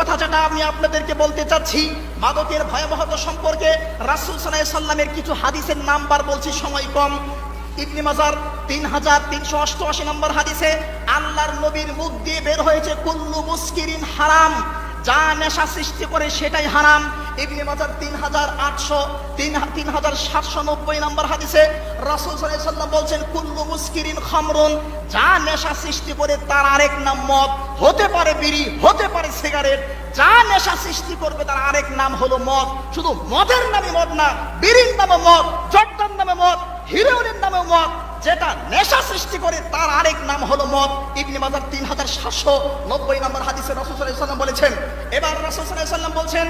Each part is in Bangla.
কথা যেটা আমি আপনাদেরকে বলতে চাচ্ছি। মাদকের ভয়াবহতা সম্পর্কে রাসুল সাল্লাহ সাল্লামের কিছু হাদিসের নাম্বার বলছি, সময় কম। ইবনি মাজার তিন হাজার তিনশো অষ্টআশি নম্বর হাদিসে, আল্লাহর নবীর মুখ দিয়ে বের হয়েছে, কুল্লু মুস্কিরিন হারাম। যা নেশা সৃষ্টি করে সেটাই হারাম। ইবনে মাজার তিন হাজার আটশো, তিন তিন হাজার সাতশো নব্বই নম্বর হাদিসে রাসুল সাল্লাম বলছেন, কুল্লু মুস্কিরিন খামরুন। যা নেশা সৃষ্টি করে তার আরেক নাম মদ। হতে পারে বিড়ি, হতে পারে সিগারেট। যা নেশা সৃষ্টি করবে তার আরেক নাম হলো মদ। শুধু মদের নামে মদ না, বিড়ির নামে মদ, জর্দার নামে মদ, হিরোইনের নামে মদ। যেটা নেশা সৃষ্টি করে, তার আরেক নাম হলো মদ। ইবনে মাজার তিন হাজার সাতশো নব্বই নম্বর হাদিসে রসুল সাল্লাম বলেছেন, এবার রসুল সাল্লাম বলছেন,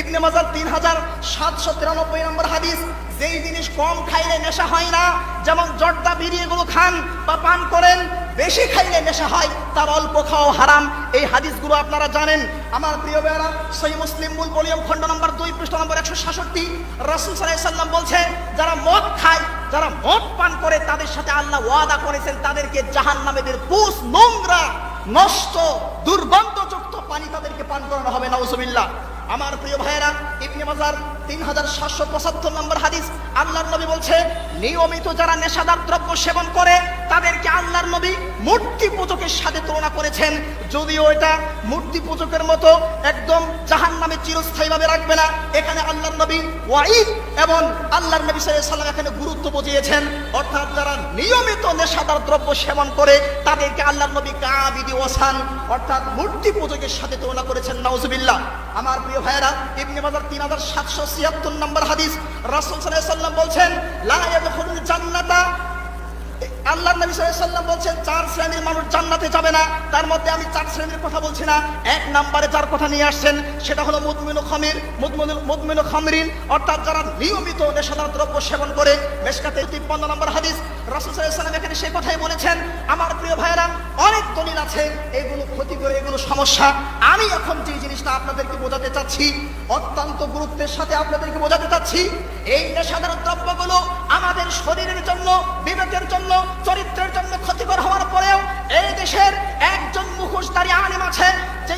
ইবনে মাজার তিন হাজার সাতশো তিরানব্বই নম্বর হাদিস, যেই জিনিস কম খাইলে নেশা হয় না, যেমন জর্দা বিড়ি এগুলো খান বা পান করেন, বেশি খাইলে নেশা হয়, তার অল্প খাওয়া হারাম। এই হাদিসগুলো আপনারা জানেন। আমার প্রিয় বেড়া সই মুসলিম মূল বলিয়ম খণ্ড নম্বর দুই পৃষ্ঠ নম্বর একশো সাতষট্টি, রাসুল সাল্লাম বলছে যারা মদ পান করে তাদের সাথে আল্লাহ ওয়াদা করেছেন, তাদেরকে জাহান নামেদের পুষ, নোংরা, নষ্ট, দুর্গন্ধযুক্ত পানি তাদেরকে পান করানো হবে নওজবিল্লাহ আমার প্রিয় ভাইয়েরা, ইবনে মাজার তিন হাজার সাতশো পঁচাত্তর নম্বর হাদিস। আল্লাহর নবী বলছে, নিয়মিত যারা নেশাদার দ্রব্য সেবন করে, তাদেরকে আল্লাহর নবী মূর্তি পূজকের সাথে তুলনা করেছেন। যদিও এটা মূর্তি পূজকের মতো একদম জাহান নামে চিরস্থায়ীভাবে রাখবে না। এখানে আল্লাহর নবী ওয়াইদ এবং আল্লাহর নবী সাল্লাম এখানে গুরুত্ব বুঝিয়েছেন। অর্থাৎ যারা নিয়মিত নেশাদার দ্রব্য সেবন করে, তাদেরকে আল্লাহর নবী কাবিদি ওসান অর্থাৎ মূর্তি পূজকের সাথে তুলনা করেছেন। নাউজুবিল্লাহ। আমার প্রিয় ভাইয়েরা, ইবনে মাজার তিন হাজার সাতশো ছিয়াত্তর নম্বর হাদিস রাসূল সাল্লাম বলছেন, লা ইয়াদখুলুল জান্নাতা আল্লাহ নবী সাল্লাম বলছেন, চার শ্রেণির মানুষ জান্নাতে যাবে না। তার মধ্যে আমি চার শ্রেণির কথা বলছি না। এক নম্বরে যার কথা নিয়ে আসছেন, সেটা হলো মুদমিনু খামির। মুদমিনু খামরিন, অর্থাৎ যারা নিয়মিত নেশাদার দ্রব্য সেবন করে। মেশকাতে তিপ্পান্ন নম্বর হাদিস, রাসূল সাল্লাম এখানে সেই কথাই বলেছেন, আমার প্রিয় ভাইয়েরা, অনেক দলিল আছে, এগুলো ক্ষতি করে, এগুলো সমস্যা। আমি এখন যে জিনিসটা আপনাদেরকে বোঝাতে চাচ্ছি, অত্যন্ত গুরুত্বের সাথে আপনাদেরকে বোঝাতে চাচ্ছি, এই নেশাদার দ্রব্যগুলো আমাদের শরীরের জন্য, বিবেকের জন্য, চরিত্রের জন্য ক্ষতিকর হওয়ার পরেও এই দেশের একজন মুখোশদারি আলেম আছে, যে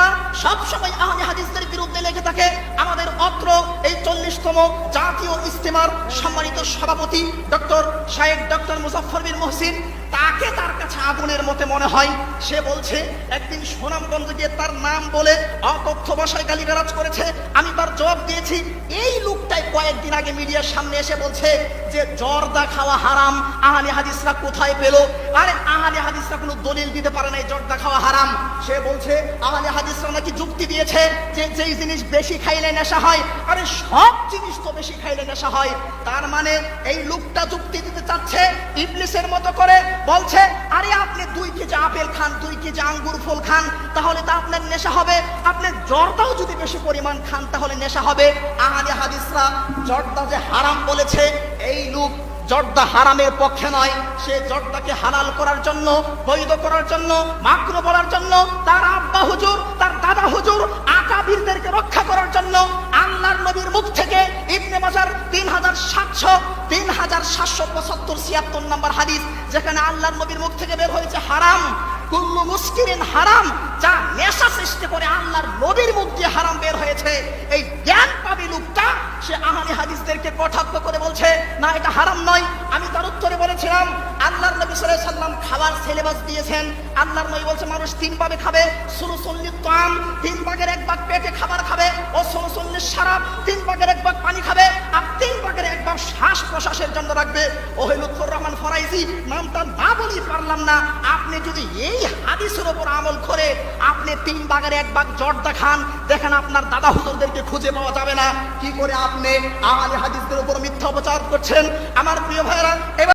আলেমরা সবসময় আহলে হাদিসদের বিরুদ্ধে লেগে থাকে। আমাদের অত্র এই চল্লিশতম জাতীয় ইস্তেমার সম্মানিত সভাপতি ডক্টর শাহেদ ডক্টর মুজাফর বিন মহসিন, তাকে তার কাছে আগুনের মতে মনে হয়। সে বলছে, একদিন সুনামগঞ্জে গিয়ে তার নাম বলে অকথ্য ভাষায় গালিগালাজ করেছে। আমি তার জবাব দিয়েছি। এই লোকটাই কয়েকদিন আগে মিডিয়ার সামনে এসে বলছে যে, জর্দা খাওয়া হারাম, আহলে হাদিসরা কোথায় পেল? আরে, আহলে হাদিসরা কোনো দলিল দিতে পারে না এই জর্দা খাওয়া হারাম। সে বলছে, আহলে হাদিসরা নাকি যুক্তি দিয়েছে যে যেই জিনিস বেশি খাইলে নেশা হয়, আরে সব জিনিস তো বেশি খাইলে নেশা হয়। তার মানে এই লোকটা যুক্তি দিতে চাচ্ছে, ইবলিসের মতো করে বলছে, আরে আপনি দুই কেজি আপেল খান, দুই কেজি আঙ্গুর ফল খান, তাহলে তো আপনার নেশা হবে। আপনার জর্দাও যদি বেশি পরিমাণ খান, তাহলে নেশা হবে। আহারে হাদিসরা জর্দা যে হারাম বলেছে, এই লোক জর্দা হারামের পক্ষে নয়। সে জর্দাকে হালাল করার জন্য, বৈধ করার জন্য, মাকরু বলার জন্য, তার আব্বা হুজুর, তার দাদা হুজুর, আকাবিরদেরকে রক্ষা করার জন্য আল্লাহর নবীর মুখ থেকে ইবনে মাজার তিন হাজার সাতশো তিন হাজার সাতশো পঁচাত্তর ছিয়াত্তর নম্বর হাদিস, যেখানে আল্লাহর নবীর মুখ থেকে বের হয়েছে হারাম, কুল্লু মুস্কিরিন হারাম, যা নেশা সৃষ্টি করে আল্লাহর নবীর মুখ দিয়ে হারাম বের হয়েছে। এই জ্ঞান পাবি লোকটা, সে আহানি হাদিসদেরকে কটাক্ষ করে না, এটা হারাম নয়। আমি তার উত্তরে বলেছিলাম, আল্লাহর নবী সাল্লাল্লাহু সাল্লাম খাবার সিলেবাস দিয়েছেন। আল্লাহর নবী বলছে, মানুষ তিন ভাবে খাবে সুলুসল্লি তাম, তিন ভাগের এক ভাগ পেটে খাবার খাবে, ও সুলুসল্লি শারাব তিন ভাগের এক ভাগ পানি খাবে। আর তিন ভাগ শ্বাস প্রশ্বাসের জন্য রাখবে। ওহে রহমান ফরাইজি, নামটা না বলি পারলাম না। আপনি যদি এই হাদিসের ওপর আমল করে আপনি তিন বাগের এক বাঘ জর্দা খান দেখেন আপনার দাদা হুজুরদেরকে খুঁজে পাওয়া যাবে না। কি করে আপনি আহলে হাদিসদের উপর মিথ্যা অপচার করছেন? আমার প্রিয় ভাইরা এবার